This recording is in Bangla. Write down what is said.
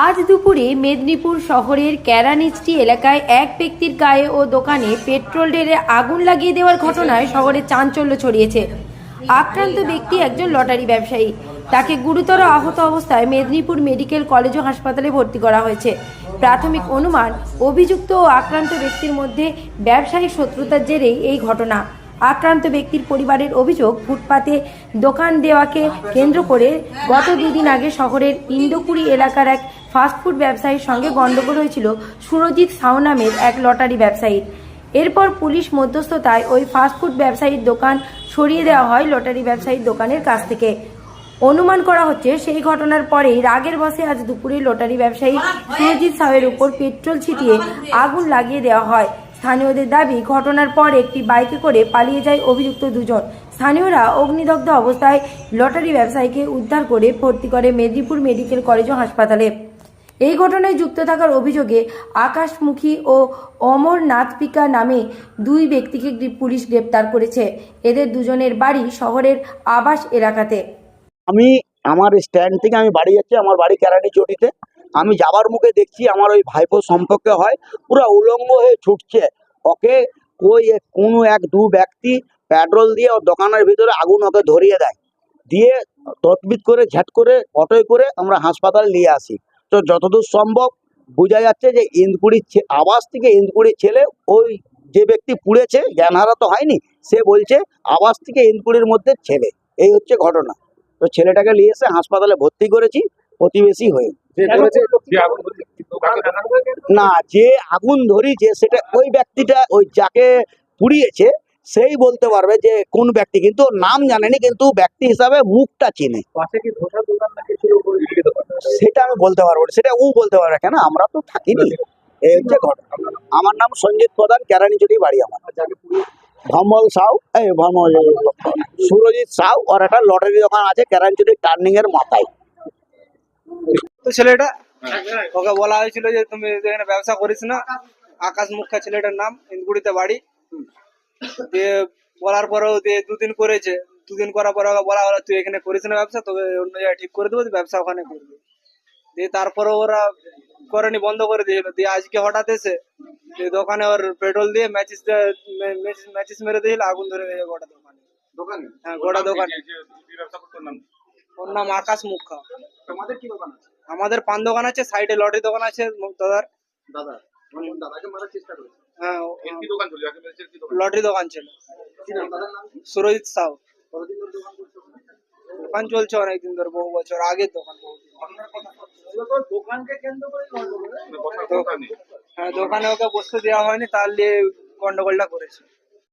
আজ দুপুরে মেদিনীপুর শহরের ক্যারানিচটি এলাকায় এক ব্যক্তির গায়ে ও দোকানে পেট্রোল ঢেলে আগুন লাগিয়ে দেওয়ার ঘটনায় শহরে চাঞ্চল্য ছড়িয়েছে। আক্রান্ত ব্যক্তি একজন লটারি ব্যবসায়ী। তাকে গুরুতর আহত অবস্থায় মেদিনীপুর মেডিকেল কলেজ ও হাসপাতালে ভর্তি করা হয়েছে। প্রাথমিক অনুমান, অভিযুক্ত ও আক্রান্ত ব্যক্তির মধ্যে ব্যবসায়িক শত্রুতার জেরেই এই ঘটনা। আক্রান্ত ব্যক্তির পরিবারের অভিযোগ, ফুটপাতে দোকান দেওয়াকে কেন্দ্র করে গত দুদিন আগে শহরের ইন্দোকুড়ি এলাকার এক ফাস্টফুড ব্যবসায়ীর সঙ্গে গণ্ডগোল হয়েছিল সুরজিৎ সাউ নামের এক লটারি ব্যবসায়ীর। এরপর পুলিশ মধ্যস্থতায় ওই ফাস্টফুড ব্যবসায়ীর দোকান সরিয়ে দেওয়া হয় লটারি ব্যবসায়ীর দোকানের কাছ থেকে। অনুমান করা হচ্ছে সেই ঘটনার পরেই রাগের বসে আজ দুপুরে লটারি ব্যবসায়ী সুরজিৎ সাহের উপর পেট্রোল ছিটিয়ে আগুন লাগিয়ে দেওয়া হয়। স্থানীয়দের দাবি, ঘটনার পর একটি বাইকে করে পালিয়ে যায় অভিযুক্ত দুজন। স্থানীয়রা অগ্নিদগ্ধ অবস্থায় লটারি ব্যবসায়ীকে উদ্ধার করে ভর্তি করে মেদিনীপুর মেডিকেল কলেজ ও হাসপাতালে। এই ঘটনায় যুক্ত থাকার অভিযোগে আকাশমুখী ও অমরনাথ পিকা নামে দুই ব্যক্তিকে পুলিশ গ্রেপ্তার করেছে। এদের দুজনের বাড়ি শহরের আবাস এলাকাতে। আমি আমার স্ট্যান্ড থেকে আমি বাড়ি যাচ্ছি, আমার বাড়ি ক্যারানি চটিতে আমি যাবার মুখে দেখছি আমার ওই ভাইপো সম্পর্কে হয়, পুরো উলঙ্গ হয়ে ছুটছে। ওকে ওই কোনো এক দু ব্যক্তি পেট্রোল দিয়ে ওর দোকানের ভিতরে আগুন ওকে ধরিয়ে দেয়। দিয়ে তৎবিদ করে ঝ্যাট করে, অটোয় করে আমরা হাসপাতালে নিয়ে আসি। তো যতদূর সম্ভব বোঝা যাচ্ছে যে ইন্দপুরির ছে- আবাস থেকে ইন্দপুরির ছেলে ওই যে ব্যক্তি পুড়েছে, জ্ঞানহারা তো হয়নি, সে বলছে আবাস থেকে ইন্দপুরির মধ্যে ছেলে। এই হচ্ছে ঘটনা। তো ছেলেটাকে নিয়ে এসে হাসপাতালে ভর্তি করেছি। প্রতিবেশী হয়ে। না যে আগুন ধরিয়েছে সেটা ওই ব্যক্তিটা ওই যাকে পুড়িয়েছে সেই বলতে পারবে যে কোন ব্যক্তি। কিন্তু নাম জানেনি কিন্তু ব্যক্তি হিসাবে মুখটা চেনে। সেটা আমি বলতে পারব না। সেটা ও বলতে পারবে কেন? আমরা তো থাকিনি। এই হচ্ছে ঘটনা আমার নাম সঞ্জিত প্রধান কেরানিচুরি বাড়ি আমার। ভমল সাউ এই ভমল সুরজিৎ সাউ আর একটা লটারি দোকান আছে কেরানিচুরি টার্নিং এর মাথায়। তো ছেলেটা ওকে বলা হয়েছিল যে তুমি এখানে ব্যবসা করিস না আকাশ মুখা ছেলেটার নাম ইন্দগুড়িতে বাড়ি। দিয়ে বলার পরেও দিয়ে দুদিন করেছে। দুদিন করার পরে ওকে বলা হলো তুই এখানে করিস না ব্যবসা তবে অন্য জায়গায় ঠিক করে দেবো ব্যবসা ওখানে করবি। দিয়ে তারপরে ওরা করেনি বন্ধ করে দিয়েছিল। দিয়ে আজকে হঠাৎ এসে দোকানে ওর পেট্রোল দিয়ে ম্যাচিস ম্যাচিস মেরে দিয়েছিল আগুন ধরে গেছে গোটা দোকানে। হ্যাঁ গোটা দোকানে ওর নাম আকাশ মুখা তোমাদের কি দোকান আছে? আমাদের পান দোকান আছে সাইডে লটারি দোকান আছে দাদার। দাদা দাদাকে মারার চেষ্টা করেছে। হ্যাঁ কি দোকান দোকান লটারি দোকান ছিল। সুরজিৎ সাউ। দোকান চলছে অনেকদিন ধরে বহু বছর আগের দোকান? হ্যাঁ দোকানে ওকে বসতে দেওয়া হয়নি তার নিয়ে গন্ডগোলটা করেছে।